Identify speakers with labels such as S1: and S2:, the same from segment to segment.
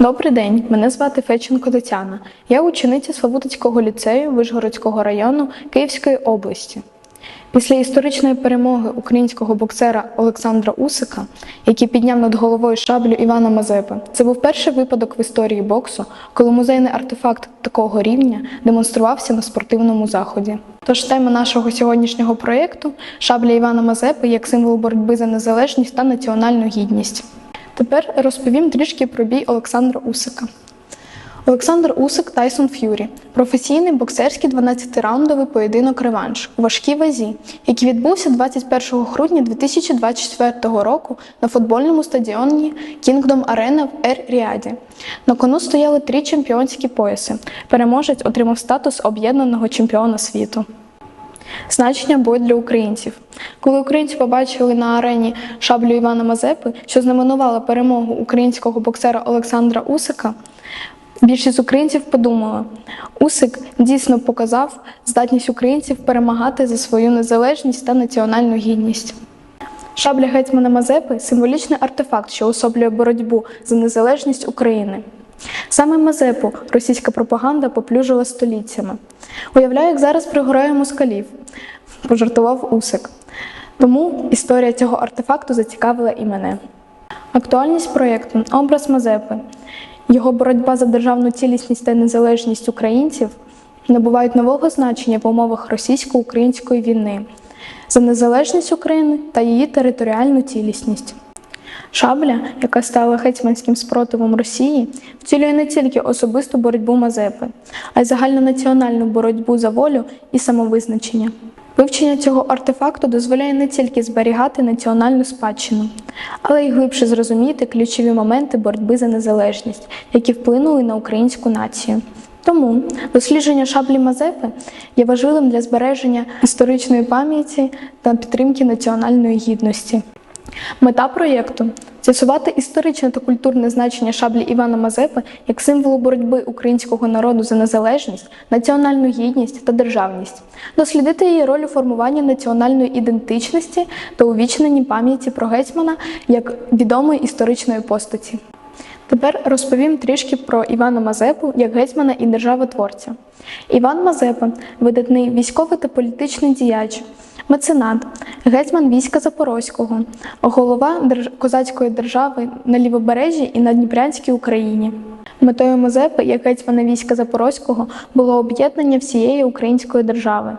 S1: Добрий день, мене звати Феченко Тетяна. Я учениця Славутицького ліцею Вишгородського району Київської області. Після історичної перемоги українського боксера Олександра Усика, який підняв над головою шаблю Івана Мазепи, це був перший випадок в історії боксу, коли музейний артефакт такого рівня демонструвався на спортивному заході. Тож тема нашого сьогоднішнього проєкту шабля Івана Мазепи як символ боротьби за незалежність та національну гідність. Тепер розповім трішки про бій Олександра Усика. Олександр Усик Тайсон Ф'юрі професійний боксерський 12-раундовий поєдинок реванш у важкій вазі, який відбувся 21 грудня 2024 року на футбольному стадіоні Kingdom Arena в Ер-Ріаді. На кону стояли три чемпіонські пояси. Переможець отримав статус об'єднаного чемпіона світу. Значення бою для українців. Коли українці побачили на арені шаблю Івана Мазепи, що знаменувала перемогу українського боксера Олександра Усика, більшість українців подумала, Усик дійсно показав здатність українців перемагати за свою незалежність та національну гідність. Шабля гетьмана Мазепи символічний артефакт, що особлює боротьбу за незалежність України. Саме Мазепу російська пропаганда поплюжила століттями. Уявляю, як зараз пригорає москалів, пожартував Усик. Тому історія цього артефакту зацікавила і мене. Актуальність проєкту Образ Мазепи. Його боротьба за державну цілісність та незалежність українців набувають нового значення в умовах російсько-української війни за незалежність України та її територіальну цілісність. Шабля, яка стала гетьманським спротивом Росії, втілює не тільки особисту боротьбу Мазепи, а й загальнонаціональну боротьбу за волю і самовизначення. Вивчення цього артефакту дозволяє не тільки зберігати національну спадщину, але й глибше зрозуміти ключові моменти боротьби за незалежність, які вплинули на українську націю. Тому дослідження шаблі Мазепи є важливим для збереження історичної пам'яті та підтримки національної гідності. Мета проєкту з'ясувати історичне та культурне значення шаблі Івана Мазепи як символу боротьби українського народу за незалежність, національну гідність та державність, дослідити її роль у формуванні національної ідентичності та увічненні пам'яті про гетьмана як відомої історичної постаті. Тепер розповім трішки про Івана Мазепу як гетьмана і державотворця. Іван Мазепа видатний військовий та політичний діяч, меценат, гетьман війська Запорозького, голова козацької держави на Лівобережжі і на Дніпрянській Україні. Метою Мазепи, як гетьмана війська Запорозького, було об'єднання всієї української держави.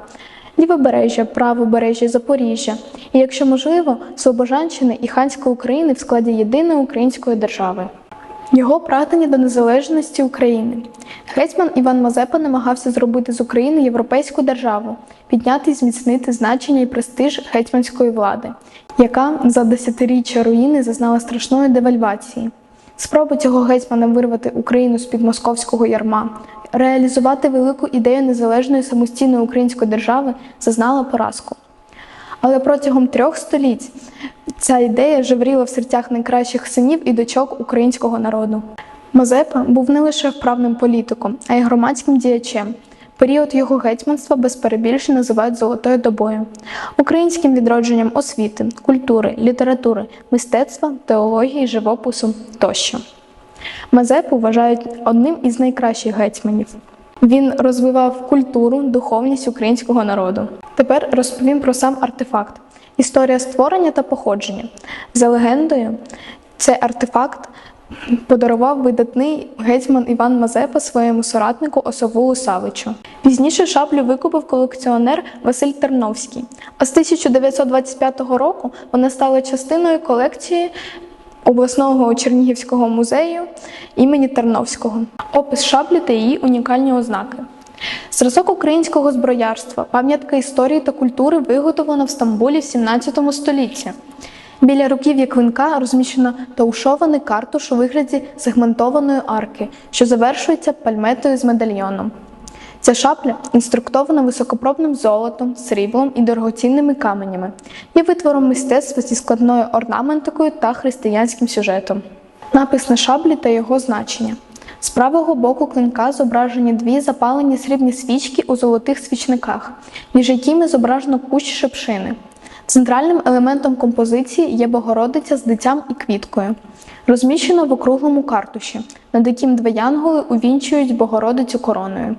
S1: Лівобережжя, правобережжя, Запоріжжя, і, якщо можливо, Слобожанщини і Ханської України в складі єдиної української держави. Його прагнення до незалежності України. Гетьман Іван Мазепа намагався зробити з України європейську державу, підняти і зміцнити значення і престиж гетьманської влади, яка за десятиріччя руїни зазнала страшної девальвації. Спроби цього гетьмана вирвати Україну з під московського ярма, реалізувати велику ідею незалежної самостійної української держави зазнала поразку. Але протягом трьох століть ця ідея жевріла в серцях найкращих синів і дочок українського народу. Мазепа був не лише вправним політиком, а й громадським діячем. Період його гетьманства без перебільшень називають золотою добою, українським відродженням освіти, культури, літератури, мистецтва, теології, живопису тощо. Мазепу вважають одним із найкращих гетьманів. Він розвивав культуру, духовність українського народу. Тепер розповім про сам артефакт. Історія створення та походження. За легендою, цей артефакт подарував видатний гетьман Іван Мазепа своєму соратнику Осавулу Савичу. Пізніше шаблю викупив колекціонер Василь Терновський. А з 1925 року вона стала частиною колекції обласного Чернігівського музею імені Терновського. Опис шаблі та її унікальні ознаки. Зразок українського зброярства, пам'ятка історії та культури виготовлена в Стамбулі в 17 столітті. Біля руків'я клинка розміщено таушований картуш у вигляді сегментованої арки, що завершується пальметою з медальйоном. Ця шапля інструктована високопробним золотом, сріблом і дорогоцінними каменями, є витвором мистецтва зі складною орнаментикою та християнським сюжетом. Напис на шаблі та його значення. З правого боку клинка зображені дві запалені срібні свічки у золотих свічниках, між якими зображено кущ шепшини. Центральним елементом композиції є Богородиця з дитям і квіткою. розміщено в округлому картуші, над яким два янголи увінчують Богородицю короною.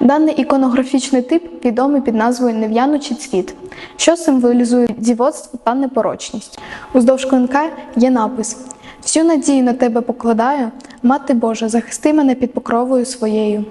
S1: Даний іконографічний тип відомий під назвою Нев'янучий цвіт, що символізує дівоцтво та непорочність. Уздовж клинка є напис Всю надію на тебе покладаю, Мати Божа, захисти мене під покровою своєю.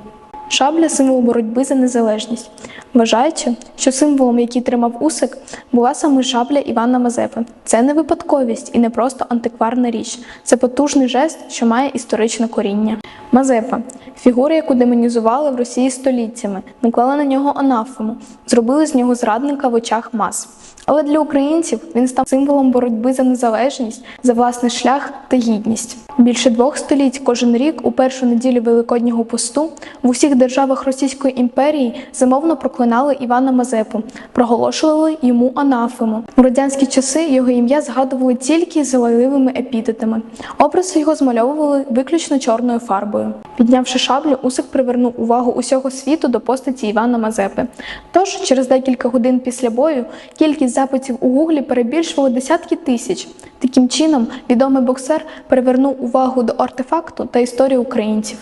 S1: Шабля символ боротьби за незалежність, вважаючи, що символом, який тримав усик, була саме шабля Івана Мазепи. Це не випадковість і не просто антикварна річ, це потужний жест, що має історичне коріння. Мазепа фігура, яку демонізували в Росії століттями, наклали на нього анафему, зробили з нього зрадника в очах мас. Але для українців він став символом боротьби за незалежність, за власний шлях та гідність. Більше двох століть кожен рік у першу неділю Великоднього посту в усіх державах Російської імперії замовно проклинали Івана Мазепу, проголошували йому анафему. У радянські часи його ім'я згадували тільки залайливими епітетами. Образи його змальовували виключно чорною фарбою. Піднявши шаблю, Усик привернув увагу усього світу до постаті Івана Мазепи. Тож, через декілька годин після бою кількість запитів у гуглі перебільшувала десятки тисяч. Таким чином, відомий боксер привернув увагу до артефакту та історії українців.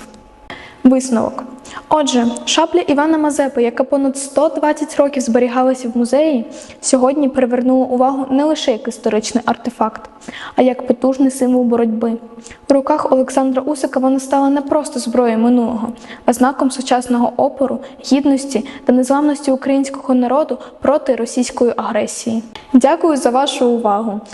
S1: Висновок. Отже, шабля Івана Мазепи, яка понад 120 років зберігалася в музеї, сьогодні привернула увагу не лише як історичний артефакт, а як потужний символ боротьби. У руках Олександра Усика вона стала не просто зброєю минулого, а знаком сучасного опору, гідності та незламності українського народу проти російської агресії. Дякую за вашу увагу!